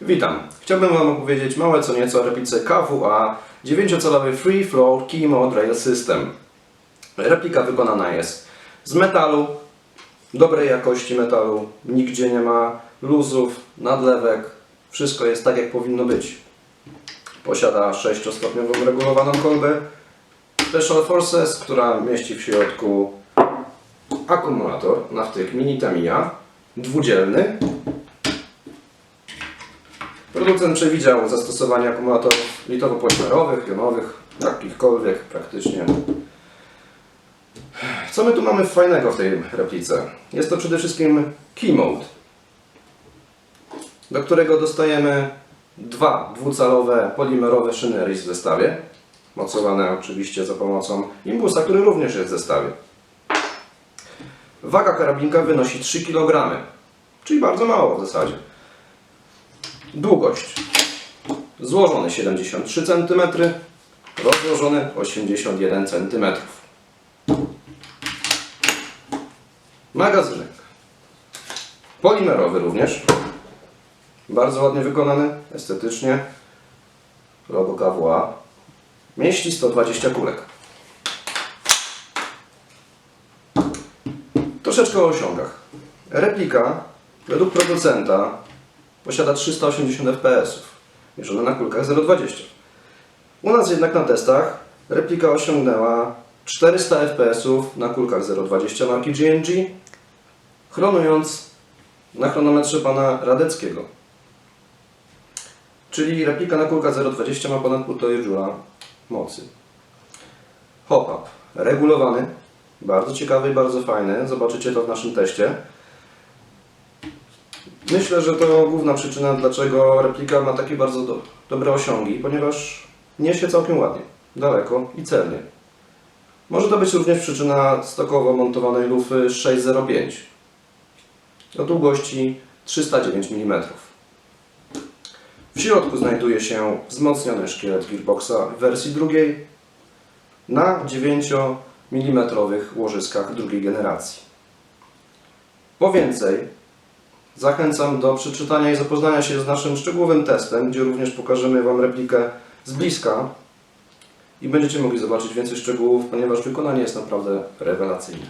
Witam. Chciałbym Wam opowiedzieć małe co nieco o replice KWA 9-calowy Free Flow Key Rail System. Replika wykonana jest z metalu, dobrej jakości metalu, nigdzie nie ma luzów, nadlewek, wszystko jest tak jak powinno być. Posiada 6-stopniową regulowaną kolbę Special Forces, która mieści w środku akumulator na wtyk mini Tamiya, dwudzielny, Producent przewidział zastosowanie akumulatorów litowo-polimerowych, jonowych, jakichkolwiek praktycznie. Co my tu mamy fajnego w tej replice? Jest to przede wszystkim Key Mode, do którego dostajemy dwa dwucalowe polimerowe szyny RIS w zestawie, mocowane oczywiście za pomocą imbusa, który również jest w zestawie. Waga karabinka wynosi 3 kg, czyli bardzo mało w zasadzie. Długość złożony 73 cm, rozłożony 81 cm. Magazynek polimerowy również, bardzo ładnie wykonany, estetycznie. Logo KWA. Mieści 120 kulek. Troszeczkę o osiągach. Replika według producenta posiada 380 fps, mierzone na kulkach 0,20. U nas jednak na testach replika osiągnęła 400 fps na kulkach 0,20 marki GNG, chronując na chronometrze pana Radeckiego. Czyli replika na kulkach 0,20 ma ponad 1,5 Joule mocy. Hop-up regulowany, bardzo ciekawy i bardzo fajny, zobaczycie to w naszym teście. Myślę, że to główna przyczyna, dlaczego replika ma takie bardzo do, dobre osiągi, ponieważ niesie całkiem ładnie, daleko i celnie. Może to być również przyczyna stokowo montowanej lufy 605 o długości 309 mm. W środku znajduje się wzmocniony szkielet gearboxa w wersji drugiej na 9 mm łożyskach drugiej generacji. Po więcej, Zachęcam do przeczytania i zapoznania się z naszym szczegółowym testem, gdzie również pokażemy Wam replikę z bliska i będziecie mogli zobaczyć więcej szczegółów, ponieważ wykonanie jest naprawdę rewelacyjne.